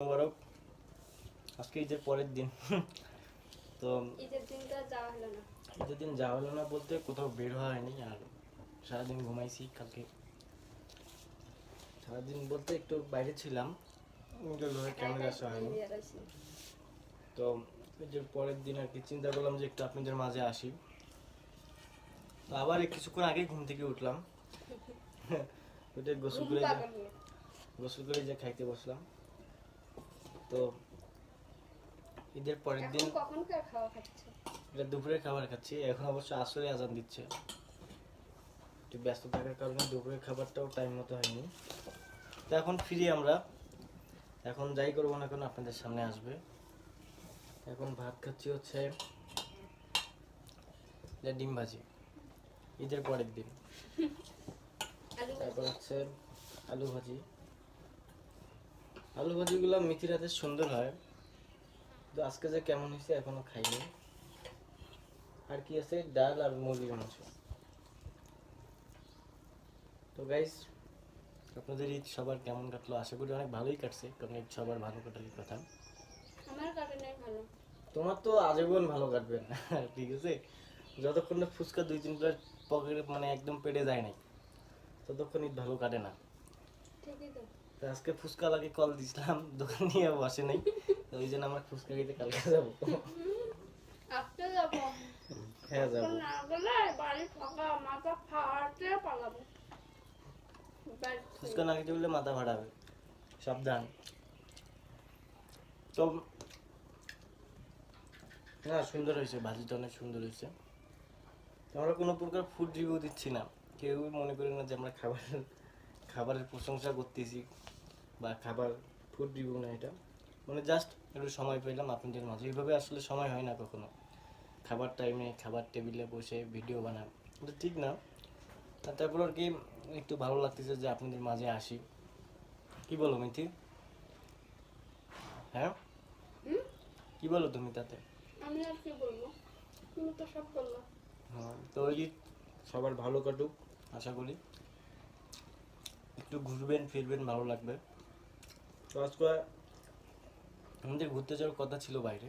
মোবারক আজকে ঈদের পরের দিন। তো ঈদের দিনটা যাওয়া হলো না। ঈদের দিন যাওয়া হলো না বলতে কোথাও বের হওয়া হয়নি আর সারাদিন ঘুমাইছি কালকে। সারাদিন বলতে একটু বাইরে ছিলাম ক্যামেরা আসা হয়নি। তো ঈদের পরের দিন আর কি চিন্তা করলাম যে একটু আপনাদের মাঝে আসি। তো আবার কিছুক্ষণ আগেই ঘুম থেকে উঠলাম। গোসল করে গোসল করে যে খাইতে বসলাম। তো ঈদের পরের দিন এখন কখনকার খাওয়া খাচ্ছে? এটা দুপুরের খাবার খাচ্ছি এখন অবশ্য আসরে আজান দিচ্ছে। একটু ব্যস্ত থাকার কারণে দুপুরের খাবারটাও টাইম মতো হয়নি। তো এখন ফিরি আমরা। এখন যাই করব না কেন আপনাদের সামনে আসবে। এখন ভাত খাচ্ছি হচ্ছে ডিম ভাজি। ঈদের পরের দিন। তারপর হচ্ছে আলু ভাজি। আলু ভাজিগুলো মিথির হাতে সুন্দর হয়। তো আজকে যে কেমন হয়েছে এখনও খাইনি। আর কি আছে? ডাল আর মুরগির মাংস। তো গাইস আপনাদের ঈদ সবার কেমন কাটলো? আশা করি অনেক ভালোই কাটছে কারণ ঈদ সবার ভালো কাটার কথা। আমার কারণে ভালো। তোমার তো আজীবন ভালো কাটবে না ঠিক আছে? যতক্ষণ না ফুচকা দুই তিন প্লেট পকেটে মানে একদম পেটে যায় নাই ততক্ষণ ঈদ ভালো কাটে না। ঠিকই তো। তো আজকে ফুচকা লাগে কল দিছিলাম দোকান নিয়ে বসে নাই তো ওই জন্য আমরা ফুচকা খেতে কালকে যাব। হ্যাঁ যাব। ফুচকা না খেতে বললে মাথা ফাটাবে। সাবধান। তো না সুন্দর হয়েছে ভাজিটা অনেক সুন্দর হয়েছে। আমরা কোনো প্রকার ফুড রিভিউ দিচ্ছি না। কেউ মনে করি না যে আমরা খাবার খাবারের প্রশংসা করতেছি বা খাবার ফুড রিভিউ না এটা। মানে জাস্ট একটু সময় পেলাম আপনাদের মাঝে। এইভাবে আসলে সময় হয় না কখনো। খাবার টাইমে খাবার টেবিলে বসে ভিডিও বানান। এটা ঠিক না। তারপর আর কি একটু ভালো লাগতেছে যে আপনাদের মাঝে আসি। কি বলো মিথি? হ্যাঁ? কি বলো তুমি তাতে? আমি আর কি বলব? তুমি তো সব বলল। হ্যাঁ তো ওই সবার ভালো কাটুক। আশা করি। একটু ঘুরবেন ফিরবেন ভালো লাগবে। তো আজকে আমাদের ঘুরতে যাওয়ার কথা ছিল বাইরে।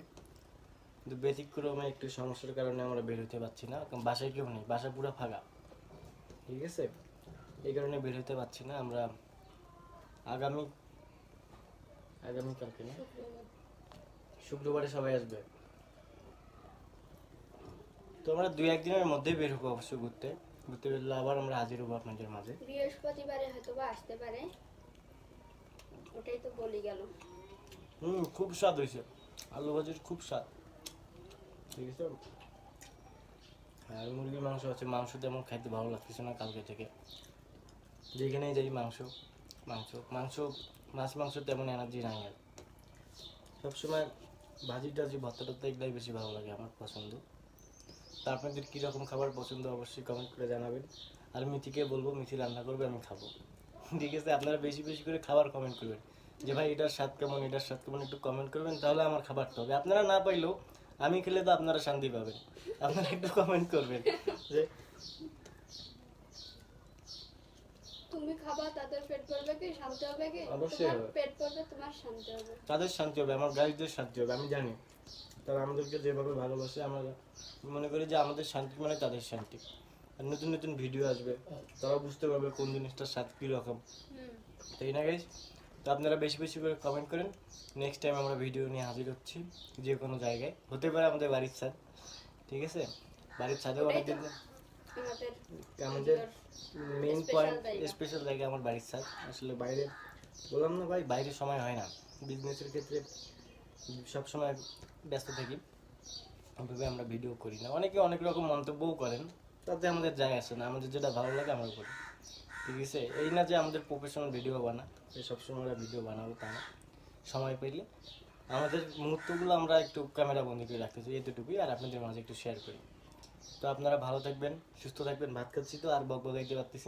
কিন্তু ব্যতিক্রমে একটু সমস্যার কারণে আমরা বের হতে পারছি না কারণ বাসায় কেউ নেই বাসা পুরো ফাঁকা। ঠিক আছে? এই কারণে বের হতে পারছি না আমরা আগামী আগামী কালকে না? শুক্রবারে সবাই আসবে। তো আমরা দুই একদিনের মধ্যেই বের হব অবশ্যই ঘুরতে। বেরলে আবার আমরা হাজির হব আপনাদের মাঝে। বৃহস্পতিবারে হয়তো বা আসতে পারে। ওটাই তো বলি গেল। হুম খুব স্বাদ হয়েছে। আলু ভাজির খুব স্বাদ। ঠিক আছে আর মুরগির মাংস আছে। মাংস তেমন খাইতে ভালো লাগতেছে না কালকে থেকে। যেখানেই যাই মাংস মাংস মাংস মাছ মাংস তেমন এনার্জি নাই আর। সবসময় ভাজি টাজি ভর্তা টর্তা এগুলাই বেশি ভালো লাগে আমার পছন্দ। তা আপনাদের কীরকম খাবার পছন্দ অবশ্যই কমেন্ট করে জানাবেন। আর মিথিকে বলব মিথি রান্না করবে আমি খাব। ঠিক আছে আপনারা বেশি বেশি করে খাবার কমেন্ট করবেন। যে ভাই এটার স্বাদ কেমন এটার স্বাদ কেমন একটু কমেন্ট করবেন তাহলে আমার খাবারটা হবে। আপনারা না পাইলেও আমি খেলে তো আপনারা শান্তি পাবেন। আপনারা একটু কমেন্ট করবেন। যে তুমি খাবা তাদের পেট ভরবে কি শান্তি হবে কি? অবশ্যই হবে। পেট ভরবে তোমার শান্তি হবে। তাদের শান্তি হবে আমার গাইডদের শান্তি হবে আমি জানি। তারা আমাদেরকে যেভাবে ভালোবাসে আমরা মনে করি যে আমাদের শান্তি মানে তাদের শান্তি। আর নতুন নতুন ভিডিও আসবে তারা বুঝতে পারবে কোন জিনিসটার স্বাদ কীরকম। তাই না গাইজ তো আপনারা বেশি বেশি করে কমেন্ট করেন। নেক্সট টাইম আমরা ভিডিও নিয়ে হাজির হচ্ছি যে কোনো জায়গায়। হতে পারে আমাদের বাড়ির ছাদ ঠিক আছে? বাড়ির ছাদেও অনেকদিন আমাদের আমাদের মেইন পয়েন্ট স্পেশাল জায়গা। আমার বাড়ির ছাদ। আসলে বাইরে বললাম না ভাই বাইরে সময় হয় না। বিজনেসের ক্ষেত্রে সব সময় ব্যস্ত থাকি। ওইভাবে আমরা ভিডিও করি না। অনেকে অনেক রকম মন্তব্যও করেন, তাতে আমাদের যায় আসে না। আমাদের যেটা ভালো লাগে আমরা করি। ঠিক আছে? এই না যে আমাদের প্রফেশনাল ভিডিও বানা সবসময় আমরা ভিডিও বানাবো তা না। সময় পেলে আমাদের মুহূর্তগুলো আমরা একটু ক্যামেরা বন্দি করে রাখতে চাই, এতটুকুই। আর আপনাদের মাঝে একটু শেয়ার করি। তো আপনারা ভালো থাকবেন, সুস্থ থাকবেন। ভাত খাচ্ছি তো, আর বক বকাইতে পারতেছি